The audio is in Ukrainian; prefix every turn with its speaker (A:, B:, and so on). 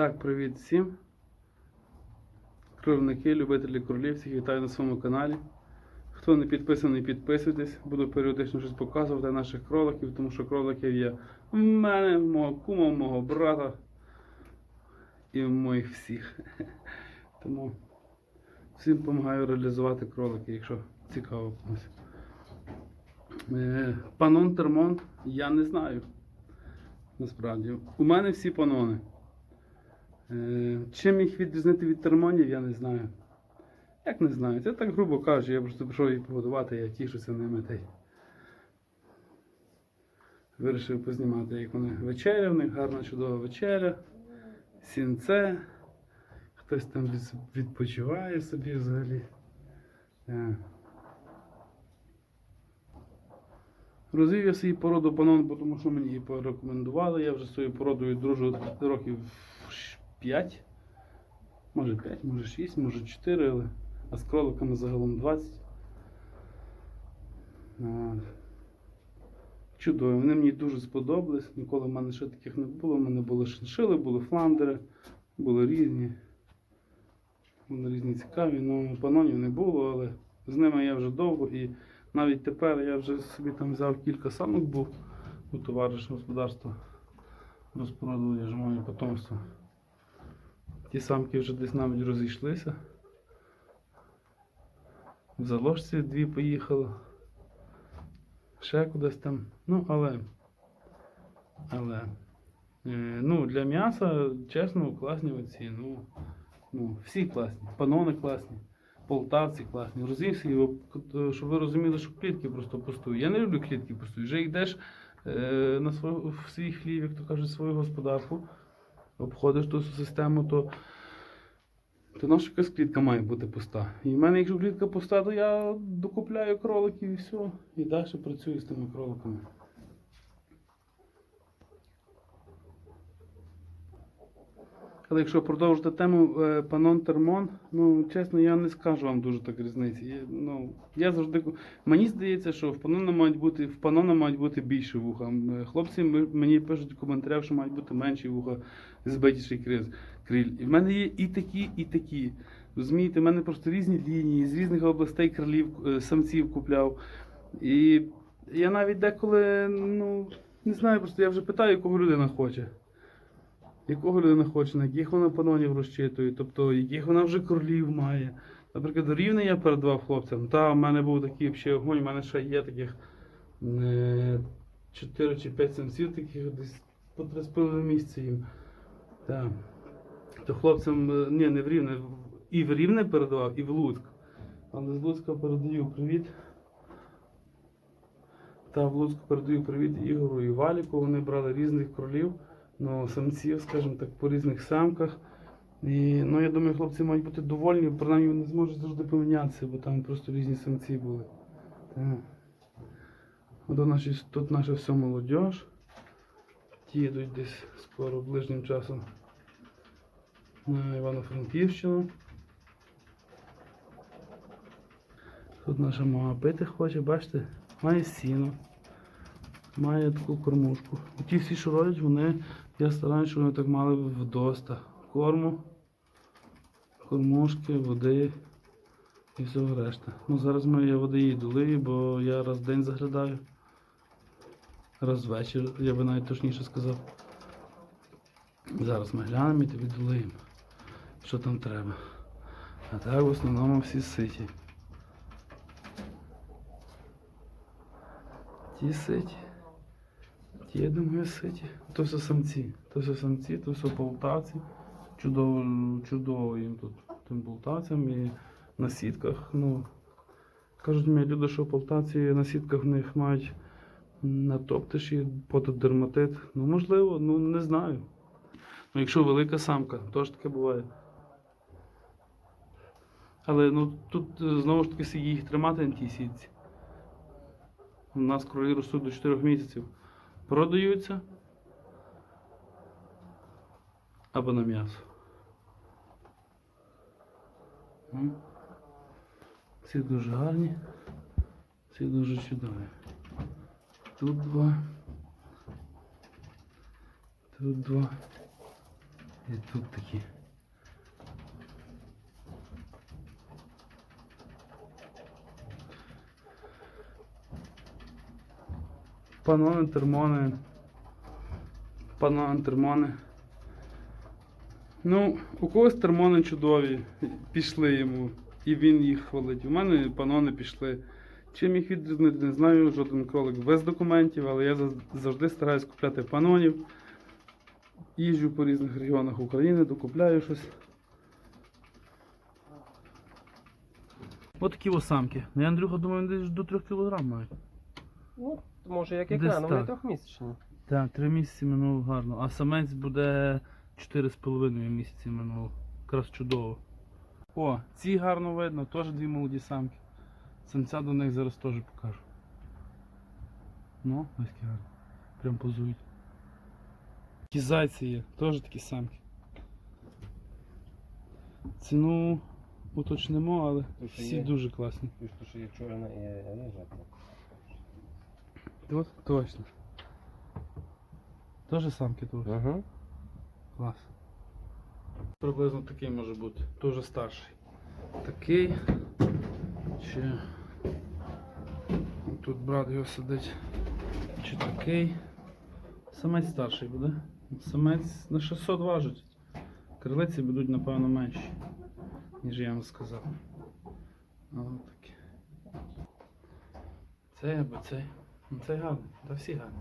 A: Так, привіт всім. Кровники, любителі кролів, всіх вітаю на своєму каналі. Хто не підписаний, підписуйтесь. Буду періодично щось показувати наших кроликів, тому що кроликів є в мене, в мого кума, в мого брата і в моїх всіх. Тому всім допомагаю реалізувати кролики, якщо цікаво комусь. Е, Панон термон я не знаю. Насправді. У мене всі панони. Е, Чим їх відрізнити від термонів, я не знаю. Як не знаю? Це так грубо кажучи, я просто прийшов їх погодувати, я тішуся ними та й вирішив познімати, як вони вечеря, в них гарна чудова вечеря, сінце, хтось там відпочиває собі взагалі. Е. Розвів я свою породу бо тому що мені її порекомендували. Я вже цією породою дружу років 5. Може 5, може 6, може 4, але а з кроликами загалом 20. А, Чудові. Вони мені дуже сподобались. Ніколи в мене ще таких не було. У мене були шиншили, були фландери, були різні. Були різні цікаві. Ну, панонів не було, але з ними я вже довго і навіть тепер я вже собі там взяв кілька самок був у товариша господарства. Розпродав, я ж маю потомство. Ті самки вже десь навіть розійшлися. В заложці дві поїхали. Ще кудись там. Ну, але. Але. Е, ну, для м'яса, чесно, класні оці. Ну, ну, всі класні. Панони класні. Полтавці класні. Розвівся його, щоб ви розуміли, що клітки просто пустують. Я не люблю клітки пустують. Вже йдеш е, на свою, в свій хлів, як то кажуть, свою господарку, обходиш ту систему, то, то наша якась клітка має бути пуста. І в мене, якщо клітка пуста, то я докупляю кроликів і все. І далі працюю з тими кроликами. Але якщо продовжити тему е, панон термон, ну чесно, я не скажу вам дуже так різниці. Я, ну, я завжди мені здається, що в панона мають бути в панона мають бути більше вуха. Хлопці м- мені пишуть в коментарях, що мають бути менші вуха, збитіший криль. І в мене є і такі, і такі. Розумієте, в мене просто різні лінії, з різних областей крилів, е, самців купляв. І я навіть деколи, ну, не знаю, просто я вже питаю, якого людина хоче якого людина хоче, на яких вона панонів розчитує, тобто яких вона вже кролів має. Наприклад, рівне я передавав хлопцям. Та, в мене був такий взагалі огонь, в мене ще є таких 4 чи 5 самців, таких десь по 3,5 місяці їм. Так. То хлопцям, е, ні, не в рівне, і в рівне передавав, і в Луцьк. Але з Луцька передаю привіт. Та в Луцьку передаю привіт Ігору і Валіку. Вони брали різних кролів ну, самців, скажімо так, по різних самках. І, ну, я думаю, хлопці мають бути довольні, принаймні вони зможуть завжди помінятися, бо там просто різні самці були. Так. От наші, тут наша вся молодь. Ті йдуть десь скоро ближнім часом на Івано-Франківщину. Тут наша мама пити хоче, бачите, має сіно має таку кормушку. Ті всі, що роблять, вони, я стараюся, щоб вони так мали вдоста. Корму, кормушки, води і всього решта. Ну, зараз ми я води їй долию, бо я раз в день заглядаю. Раз ввечір, я би навіть точніше сказав. Зараз ми глянемо і тобі долиємо, що там треба. А так в основному всі ситі. Ті ситі. Я думаю, ситі. То все самці. То все самці, то все полтавці. Чудово, чудово їм тут тим полтавцям і на сітках. Ну, кажуть мені люди, що полтавці на сітках в них мають натоптиші, пододерматит. Ну, можливо, ну не знаю. Ну, якщо велика самка, то ж таке буває. Але ну, тут е, знову ж таки їх тримати на тій сітці. У нас кролі ростуть до 4 місяців. Продаються або на м'ясо. Ці дуже гарні, ці дуже чудові. Тут два. Тут два. І тут такі. Панони, термони. Панони, термони. Ну, у когось термони чудові, пішли йому, і він їх хвалить. У мене панони пішли. Чим їх відрізнити, не знаю, жоден кролик без документів, але я завжди стараюсь купляти панонів. Їжджу по різних регіонах України, докупляю щось. Ось такі осамки. Ну, я Андрюха думаю, десь до 3 кг мають.
B: Може як
A: Десь
B: екран, вони
A: так.
B: трьохмісячні.
A: Так, 3 місяці минуло гарно. А самець буде 4,5 місяці минуло. Якраз чудово. О, ці гарно видно, теж дві молоді самки. Самця до них зараз теж покажу. Ну, ось які гарні. Прям позують. Такі зайці є, теж такі самки. Ціну уточнимо, але
B: Тут ще
A: всі
B: є.
A: дуже класні.
B: То, що є чорна і рижа.
A: От точно. Теж самки тут.
B: Угу.
A: Клас. Приблизно такий може бути. Дуже старший. Такий. Чи тут брат його сидить. Чи такий. Самець старший буде. Самець на 600 важить. Крилиці будуть, напевно, менші, ніж я вам сказав. А от такі. Цей або цей. Ну Це гарно, та всі гарні.